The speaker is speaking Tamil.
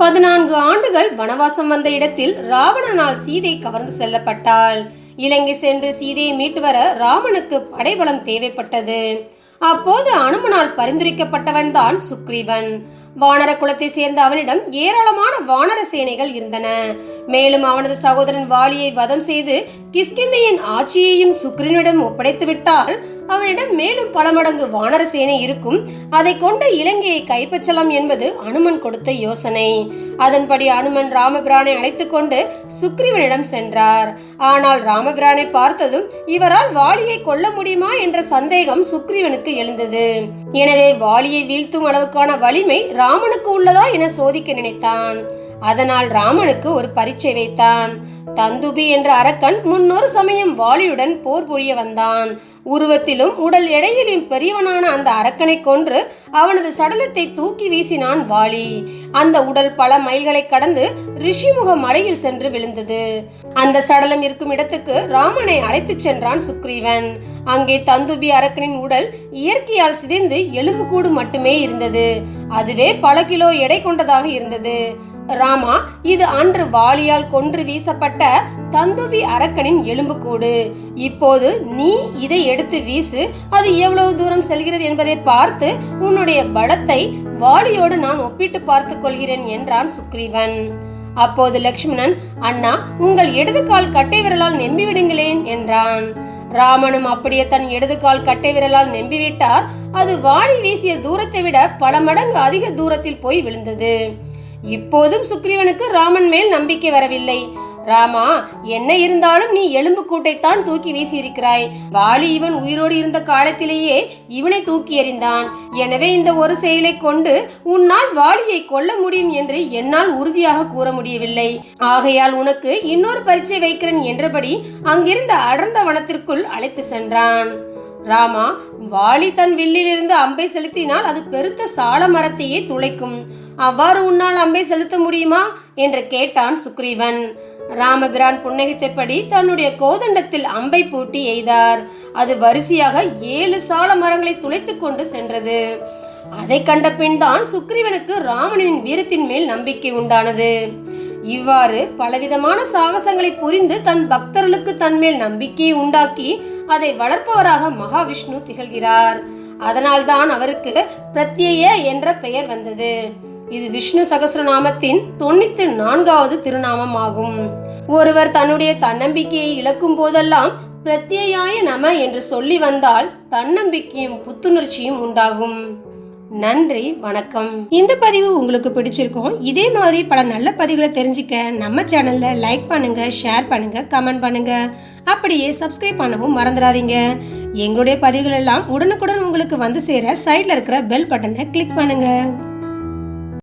பதினான்கு ஆண்டுகள் வனவாசம் வந்த இடத்தில் ராவணனால் சீதை கவர்ந்து செல்லப்பட்டாள். இலங்கை சென்று சீதையை மீட்டு வர ராமனுக்கு படைபலம் தேவைப்பட்டது. அப்போது அனுமனால் பரிந்துரைக்கப்பட்டவன் தான் சுக்ரீவன். வானர குலத்தை சேர்ந்த அவனிடம் ஏராளமான வானர சேனைகள் இருந்தன. மேலும் அவனது சகோதரன் வாலியை வதம் செய்து கிஷ்கிந்தையின் ஆட்சியையும் சுக்ரீவனிடம் ஒப்படைத்து விட்டால் அவனிடம் மேலும் பல மடங்கு வானர சேனை இருக்கும். அதை கொண்டு இலங்கையை கைப்பற்றலாம் என்பது அனுமன் கொடுத்த யோசனை. அதன்படி அனுமன் ராமபிரானை அழைத்துக் கொண்டு சுக்ரீவனிடம் சென்றார். ஆனால் ராமபிரானை பார்த்ததும் இவரால் வாலியை கொல்ல முடியுமா என்ற சந்தேகம் சுக்ரீவனுக்கு எழுந்தது. எனவே வாலியை வீழ்த்தும் அளவுக்கான வலிமை ராமனுக்கு உள்ளதா என சோதிக்க நினைத்தான். அதனால் ராமனுக்கு ஒரு பரீட்சை வைத்தான். தந்துபி என்ற அரக்கன் முன்னொரு சமயம் வாலியுடன் போர் புரிய வந்தான். உருவத்திலும் உடல் எடையிலும் பெரியவனான அந்த அரக்கனை கொன்று அவனது சடலத்தை தூக்கி வீசினான் வாலி. அந்த உடல் பல மைல்களை கடந்து ரிஷிமுக மலையில் சென்று விழுந்தது. அந்த சடலம் இருக்கும் இடத்துக்கு ராமனை அழைத்துச் சென்றான் சுக்ரீவன். அங்கே தந்துபி அரக்கனின் உடல் இயற்கையால் சிதைந்து எலும்புக்கூடு மட்டுமே இருந்தது. அதுவே பல கிலோ எடை கொண்டதாக இருந்தது. ராமா இது அன்று வாளியால் கொன்று வீசப்பட்ட தந்துபி அரக்கனின் எலும்புக்கூடு. இப்போது நீ இதை எடுத்து வீசு அது எவ்வளவு தூரம் செல்கிறது என்பதை பார்த்து உன்னுடைய பலத்தை வாளியோடு நான் ஒப்பிட்டு பார்த்துக் கொள்கிறேன் என்றான் சுக்ரீவன். அப்போது லக்ஷ்மணன் அண்ணா உங்கள் இடது கால் கட்டை விரலால் நெம்பி விடுங்களேன் என்றான். ராமனும் அப்படியே தன் இடது கால் கட்டை விரலால் நெம்பிவிட்டார் அது வாளி வீசிய தூரத்தை விட பல மடங்கு அதிக தூரத்தில் போய் விழுந்தது. இப்போதும் சுக்ரீவனுக்கு ராமன் மேல் நம்பிக்கை வரவில்லை. ராமா என்ன இருந்தாலும் நீ எலும்பு கூட்டைத்தான் தூக்கி வீசியிருக்கிறாய். வாலி இவன் உயிரோடு இருந்த காலத்திலேயே இவனை தூக்கி எறிந்தான். எனவே இந்த ஒரு செயலை கொண்டு உன்னால் வாலியை கொல்ல முடியும் என்று என்னால் உறுதியாக கூற முடியவில்லை. ஆகையால் உனக்கு இன்னொரு பரீட்சை வைக்கிறேன் என்றபடி அங்கிருந்த அடர்ந்த வனத்திற்குள் அழைத்து சென்றான். ராமா வாலி தன் வில்லிலிருந்து அம்பை செலுத்தினால் அது பெருத்த சால மரத்தையே துளைக்கும். அவ்வாறு உன்னால் அம்பை செலுத்த முடியுமா? என்று கேட்டான் சுக்ரீவன். ராமபிரான் புன்னகைத்தபடி தன்னுடைய கோதண்டத்தில் அம்பை பூட்டி எய்தார். அது வரிசையாக ஏழு சால மரங்களை துளைத்துக் கொண்டு சென்றது. அதை கண்ட பின் தான் சுக்ரீவனுக்கு ராமனின் வீரத்தின் மேல் நம்பிக்கை உண்டானது. இவ்வாறு பலவிதமான சாகசங்களை புரிந்து தன் பக்தர்களுக்கு தன்மேல் நம்பிக்கையை உண்டாக்கி அதை வளர்ப்பவராக மகாவிஷ்ணு திகழ்கிறார். அதனால்தான் அவருக்கு பிரத்யேய என்ற பெயர் வந்தது. இது விஷ்ணு சகசிரநாமத்தின் தொண்ணூத்தி நான்காவது திருநாமம் ஆகும் ஒருவர் தன்னுடைய தன்னம்பிக்கையை இழக்கும் போதெல்லாம் பிரத்யேயாய நம என்று சொல்லி வந்தால் தன்னம்பிக்கையும் புத்துணர்ச்சியும் உண்டாகும். நன்றி வணக்கம். இந்த பதிவு உங்களுக்கு பிடிச்சிருக்கும் இதே மாதிரி பல நல்ல பதிவுகளை தெரிஞ்சுக்க நம்ம சேனல்ல லைக் பண்ணுங்க ஷேர் பண்ணுங்க கமெண்ட் பண்ணுங்க. அப்படியே சப்ஸ்கிரைப் பண்ணவும் மறந்துடாதீங்க. எங்களுடைய பதிவுகள் எல்லாம் உடனுக்குடன் உங்களுக்கு வந்து சேர சைடில் இருக்கிற பெல் பட்டனை கிளிக் பண்ணுங்க.